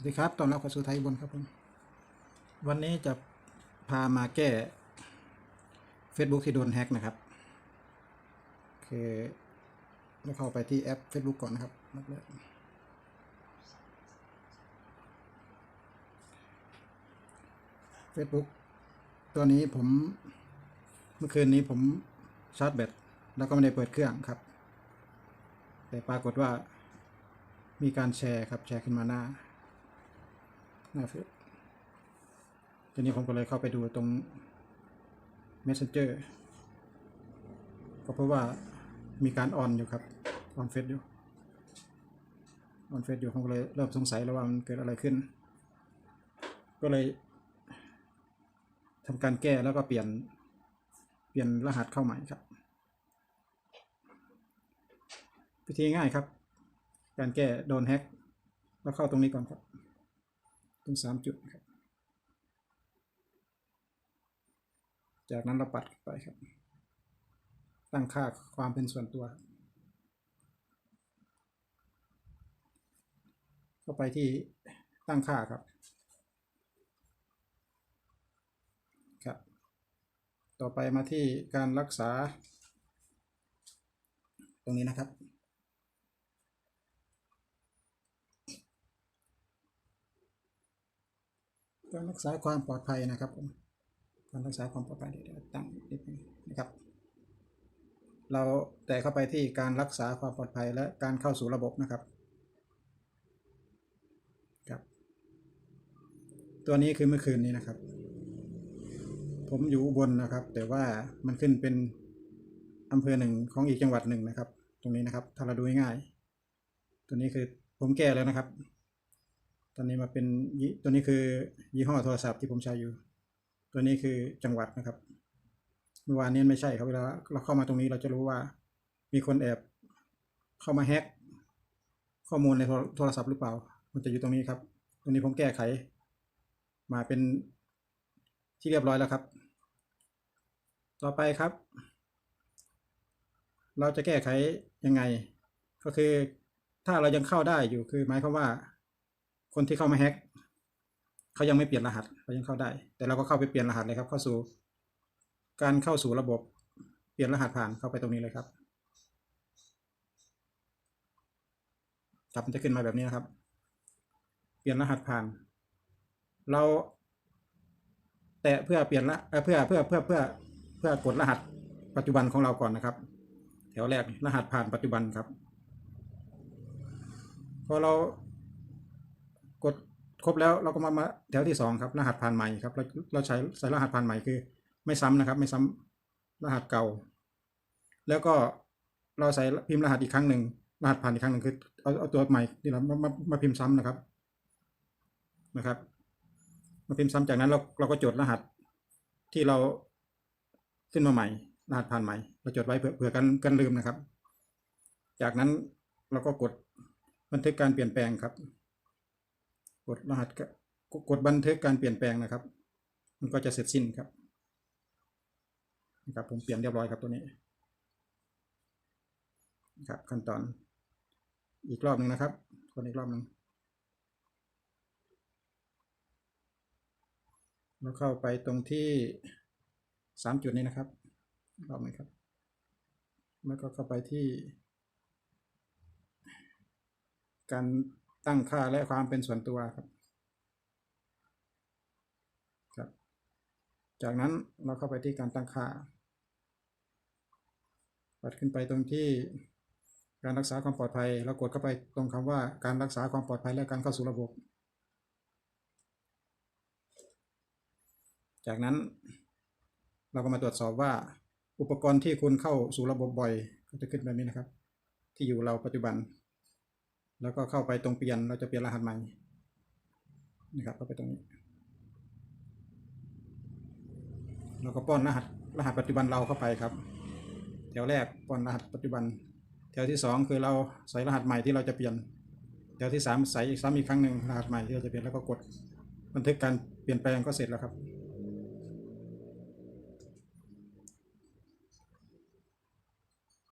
สวัสดีครับตอนรับเข้าสู่ไทยบนครับผม วันนี้จะพามาแก้ Facebook ที่โดนแฮ็กนะครับ คือเราเข้าไปที่แอป Facebook ก่อนนะครับเฟซบุ๊กตัวนี้ผมเมื่อคืนนี้ผมชาร์จแบตแล้วก็ไม่ได้เปิดเครื่องครับ แต่ปรากฏว่ามีการแชร์ครับแชร์ขึ้นมาหน้า น้าเฟซทีนี้ผมก็เลยเข้าไปดูตรง Messenger ก็เพราะว่ามีการออนอยู่ครับออนเฟซอยู่ออนเฟซอยู่ผมก็เลยเริ่มสงสัยแล้วว่ามันเกิดอะไรขึ้น ก็เลยทำการแก้แล้วก็เปลี่ยนเปลี่ยนรหัสเข้าใหม่ครับวิธีง่ายครับ การแก้โดนแฮ็กเราเข้าตรงนี้ก่อนครับ ตรงสามจุดนะครับ จากนั้นเราปัดไปครับ ตั้งค่าความเป็นส่วนตัว เข้าไปที่ตั้งค่าครับครับ ต่อไปมาที่การรักษา ตรงนี้นะครับ การรักษาความปลอดภัยนะครับผมการรักษาความปลอดภัยเดี๋ยวตั้งนิดนึงนะครับ เราแต่เข้าไปที่การรักษาความปลอดภัยและการเข้าสู่ระบบนะครับครับ ตัวนี้คือเมื่อคืนนี้นะครับ ผมอยู่บนนะครับ แต่ว่ามันขึ้นเป็นอำเภอหนึ่งของอีกจังหวัดหนึ่งนะครับ ตรงนี้นะครับถ้าเราดูง่าย ตัวนี้คือผมแก้แล้วนะครับ ตอนนี้มาเป็นตัวนี้คือยี่ห้อโทรศัพท์ที่ผมใช้อยู่ ตัวนี้คือจังหวัดนะครับเมื่อวานนี้ไม่ใช่ครับเวลาเราเข้ามาตรงนี้เราจะรู้ว่า มีคนแอบเข้ามาแฮ็กข้อมูลในโทรโทรศัพท์หรือเปล่า มันจะอยู่ตรงนี้ครับ ตรงนี้ผมแก้ไข มาเป็นที่เรียบร้อยแล้วครับ ต่อไปครับ เราจะแก้ไขยังไง ก็คือถ้าเรายังเข้าได้อยู่คือหมายความว่า คนที่เข้ามาแฮ็กเขายังไม่เปลี่ยนรหัสเขายังเข้าได้ แต่เราก็เข้าไปเปลี่ยนรหัสเลยครับ เข้าสู่ การเข้าสู่ระบบเปลี่ยนรหัสผ่านเข้าไปตรงนี้เลยครับครับมันจะขึ้นมาแบบนี้นะครับ เปลี่ยนรหัสผ่าน เราแตะเพื่อเปลี่ยนละเอ่อเพื่อเพื่อเพื่อเพื่อเพื่อกดรหัสปัจจุบันของเราก่อนนะครับ แถวแรกรหัสผ่านปัจจุบันครับ พอเรา กดครบแล้วเราก็มามาแถวที่สองครับรหัสผ่านใหม่ครับเราเราใช้ใส่รหัสผ่านใหม่คือ ไม่ซ้ำนะครับ ไม่ซ้ำรหัสเก่า แล้วก็เราใส่พิมพ์รหัสอีกครั้งหนึ่งรหัสผ่านอีกครั้งหนึ่งคือเอาเอาตัวใหม่ที่เรามามามาพิมพ์ซ้ำนะครับนะครับ มาพิมพ์ซ้ำจากนั้นเราเราก็จดรหัสที่เราขึ้นมาใหม่ รหัสผ่านใหม่ เราจดไว้เผื่อเผื่อกันกันลืมนะครับ จากนั้นเราก็กดบันทึกการเปลี่ยนแปลงครับ กดรหัสก็กดบันทึกการเปลี่ยนแปลงนะครับ มันก็จะเสร็จสิ้นครับนะครับผมเปลี่ยนเรียบร้อยครับตัวนี้นะครับขั้นตอนอีกรอบหนึ่งนะครับคนอีกรอบหนึ่งเราเข้าไปตรงที่สามจุดนี้นะครับอีกรอบหนึ่งครับ แล้วก็เข้าไปที่การ ตั้งค่าและความเป็นส่วนตัวครับครับ จากนั้นเราเข้าไปที่การตั้งค่าปัดขึ้นไปตรงที่การรักษาความปลอดภัย เรากดเข้าไปตรงคำว่าการรักษาความปลอดภัยและการเข้าสู่ระบบ จากนั้นเราก็มาตรวจสอบว่าอุปกรณ์ที่คุณเข้าสู่ระบบบ่อย ก็จะขึ้นแบบนี้นะครับ ที่อยู่เราปัจจุบัน แล้วก็เข้าไปตรงเปลี่ยนเราจะเปลี่ยนรหัสใหม่นะครับเข้าไปตรงนี้ เราก็ป้อนรหัสรหัสปัจจุบันเราเข้าไปครับ แถวแรกป้อนรหัสปัจจุบัน แถวที่สองคือเราใส่รหัสใหม่ที่เราจะเปลี่ยน แถวที่สามใส่ซ้ำอีกครั้งหนึ่งรหัสใหม่ที่เราจะเปลี่ยนแล้วก็กดบันทึกการเปลี่ยนแปลงก็เสร็จแล้วครับ